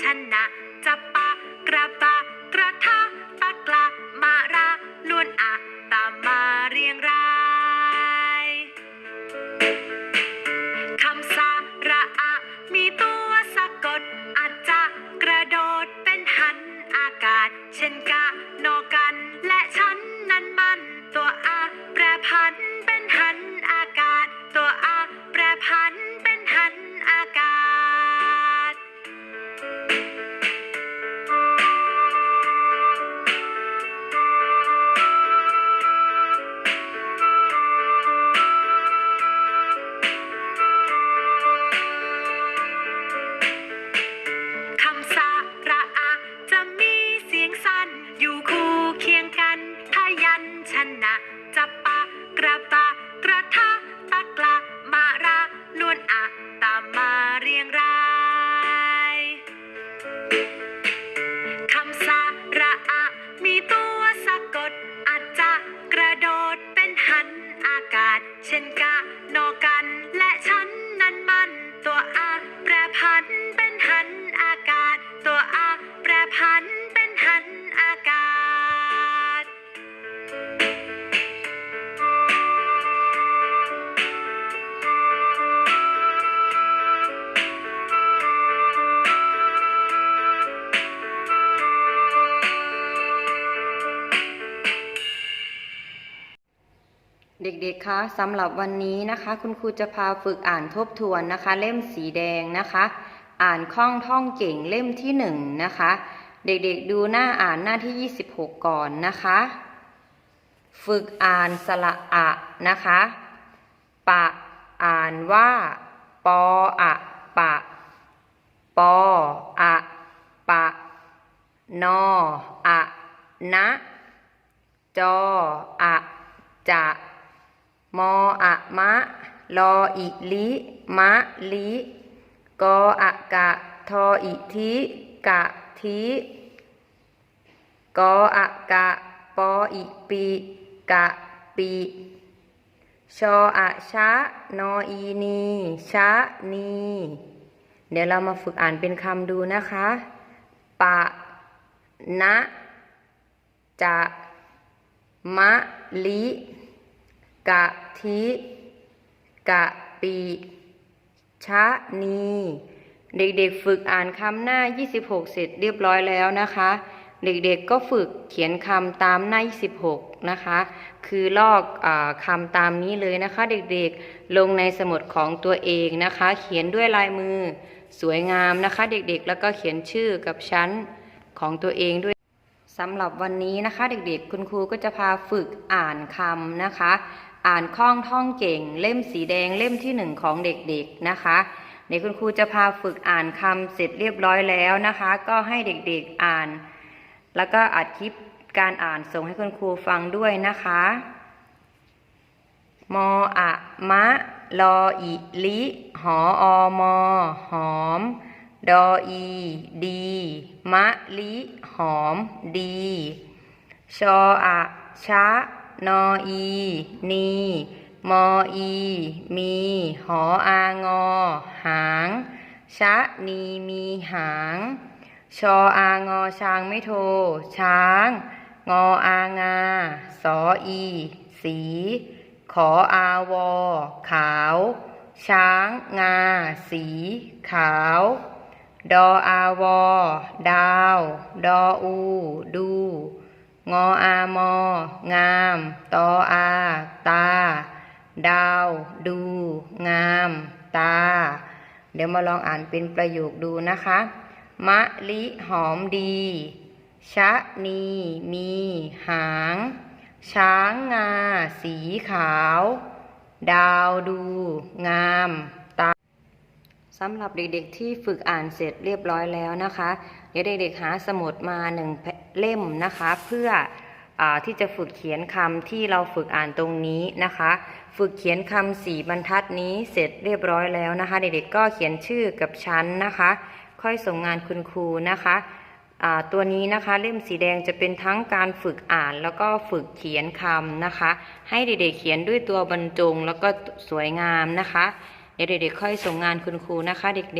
ชนะจะปะกระปะกระทะตะกละมาระลวนอะตามาเรียงรายคำสาระอะมีตัวสะกดอาจจะกระโดดเป็นหันอากาศ เช่นกะนอกันและฉันนั้นมันตัวอะแปรพัน อากาศ เช่นกะนอกัน และฉันนั้นมัน ตัวอาแปรพันเป็นหันอากาศ ตัวอาแปรพัน เด็กๆ คะสำหรับวันนี้นะคะ คุณครูจะพาฝึกอ่านทบทวนนะคะ เล่มสีแดงนะคะ อ่านคล่องท่องเก่งเล่มที่หนึ่งนะคะ เด็กๆ ดูหน้าอ่านหน้าที่ 26 ก่อนนะคะ ฝึกอ่านสระอะนะคะ ปะอ่านว่า ปออะปะ ปออะปะ นออะนะ จออะจะ มออะมะ ลออิลิ มะลิ กออะกะ ทออิทิกะทิกออะกะ ปออิปิกะปิชออะชะ นออีนี ชะนี เดี๋ยวเรามาฝึกอ่านเป็นคำดูนะคะ ปะ นะ จะ มะลิ กะทิ กะปิ ชะนี เด็กๆ ฝึกอ่านคำหน้า 26 เสร็จเรียบร้อยแล้วนะคะ เด็กๆ ก็ฝึกเขียนคำตามหน้า 26 นะคะ คือลอกอคำตามนี้เลยนะคะ เด็กๆ ลงในสมุดของตัวเองนะคะ เขียนด้วยลายมือสวยงามนะคะ เด็กๆ แล้วก็เขียนชื่อกับชั้นของตัวเองด้วยสำหรับวันนี้นะคะ เด็กๆ คุณครูก็จะพาฝึกอ่านคำนะคะ อ่านคล่องท่องเก่ง เล่มสีแดงเล่มที่หนึ่งของเด็กๆนะคะเดี๋ยวคุณครูจะพาฝึกอ่านคำเสร็จเรียบร้อยแล้วนะคะ ก็ให้เด็กๆอ่าน แล้วก็อัดคลิปการอ่านส่งให้คุณครูฟังด้วยนะคะ มออะมะลออิลิหออมอหอม ดออีดี มะลิหอม ดี ชออะชะ นออี นีมออี มี หออางอ หาง ชะนีมีหาง ชออางอช้างไม่โท ช้าง งออางา สออี สี ขออาวอ ขาว ช้าง งา สี ขาว ดออาวอ ดาว ดออู ดู งออามองาม ตออา ตา ดาว ดู งาม ตา เดี๋ยวมาลองอ่านเป็นประโยคดูนะคะ มะลิหอมดี ชะนี มี หาง ช้างงา สีขาว ดาวดู งาม สำหรับเด็กๆที่ฝึกอ่านเสร็จเรียบร้อยแล้วนะคะ เดี๋ยวเด็กๆหาสมุดมาหนึ่งเล่มนะคะ เพื่ออที่จะฝึกเขียนคำที่เราฝึกอ่านตรงนี้นะคะ ฝึกเขียนคำสี่บรรทัดนี้เสร็จเรียบร้อยแล้วนะคะ เด็กๆก็เขียนชื่อกับชั้นนะคะ ค่อยส่งงานคุณครูนะคะตัวนี้นะคะเล่มสีแดงจะเป็นทั้งการฝึกอ่านแล้วก็ฝึกเขียนคำนะคะ ให้เด็กๆเขียนด้วยตัวบรรจงแล้วก็สวยงามนะคะ เดี๋ยวเด็กๆค่อยส่งงานคุณครูนะคะเด็กๆ